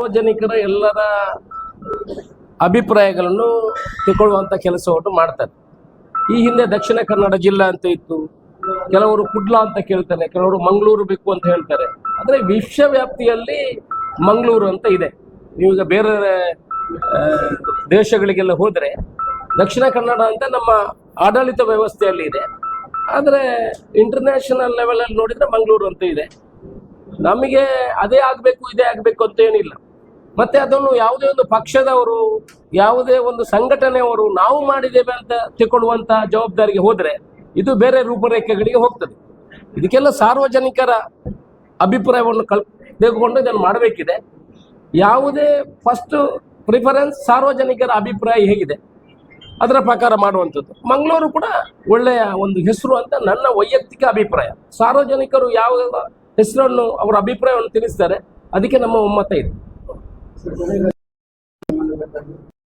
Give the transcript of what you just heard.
ಸಾರ್ವಜನಿಕರ ಎಲ್ಲರ ಅಭಿಪ್ರಾಯಗಳನ್ನು ತಗೊಳ್ಳುವಂಥ ಕೆಲಸವನ್ನು ಮಾಡ್ತಾರೆ. ಈ ಹಿಂದೆ ದಕ್ಷಿಣ ಕನ್ನಡ ಜಿಲ್ಲಾ ಅಂತ ಇತ್ತು, ಕೆಲವರು ಕುಡ್ಲ ಅಂತ ಕೇಳ್ತಾರೆ, ಕೆಲವರು ಮಂಗಳೂರು ಬೇಕು ಅಂತ ಹೇಳ್ತಾರೆ. ಆದರೆ ವಿಶ್ವವ್ಯಾಪ್ತಿಯಲ್ಲಿ ಮಂಗಳೂರು ಅಂತ ಇದೆ. ನೀವೀಗ ಬೇರೆ ದೇಶಗಳಿಗೆಲ್ಲ ಹೋದರೆ ದಕ್ಷಿಣ ಕನ್ನಡ ಅಂತ ನಮ್ಮ ಆಡಳಿತ ವ್ಯವಸ್ಥೆಯಲ್ಲಿ ಇದೆ. ಆದರೆ ಇಂಟರ್ನ್ಯಾಷನಲ್ ಲೆವೆಲಲ್ಲಿ ನೋಡಿದರೆ ಮಂಗಳೂರು ಅಂತ ಇದೆ. ನಮಗೆ ಅದೇ ಆಗಬೇಕು, ಇದೇ ಆಗಬೇಕು ಅಂತ ಏನಿಲ್ಲ. ಮತ್ತೆ ಅದನ್ನು ಯಾವುದೇ ಒಂದು ಪಕ್ಷದವರು, ಯಾವುದೇ ಒಂದು ಸಂಘಟನೆಯವರು ನಾವು ಮಾಡಿದ್ದೇವೆ ಅಂತ ತಿಳ್ಕೊಳ್ಳುವಂತಹ ಜವಾಬ್ದಾರಿಗೆ ಹೋದರೆ ಇದು ಬೇರೆ ರೂಪರೇಖೆಗಳಿಗೆ ಹೋಗ್ತದೆ. ಇದಕ್ಕೆಲ್ಲ ಸಾರ್ವಜನಿಕರ ಅಭಿಪ್ರಾಯವನ್ನು ಕಲ್, ತೆಗೆದುಕೊಂಡು ಇದನ್ನು ಮಾಡಬೇಕಿದೆ. ಯಾವುದೇ ಫಸ್ಟ್ ಪ್ರಿಫರೆನ್ಸ್ ಸಾರ್ವಜನಿಕರ ಅಭಿಪ್ರಾಯ ಹೇಗಿದೆ, ಅದರ ಪ್ರಕಾರ ಮಾಡುವಂಥದ್ದು. ಮಂಗಳೂರು ಕೂಡ ಒಳ್ಳೆಯ ಒಂದು ಹೆಸರು ಅಂತ ನನ್ನ ವೈಯಕ್ತಿಕ ಅಭಿಪ್ರಾಯ. ಸಾರ್ವಜನಿಕರು ಯಾವ ಹೆಸರನ್ನು, ಅವರ ಅಭಿಪ್ರಾಯವನ್ನು ತಿಳಿಸ್ತಾರೆ, ಅದಕ್ಕೆ ನಮ್ಮ ಒಮ್ಮತ ಇದೆ. 就是那个。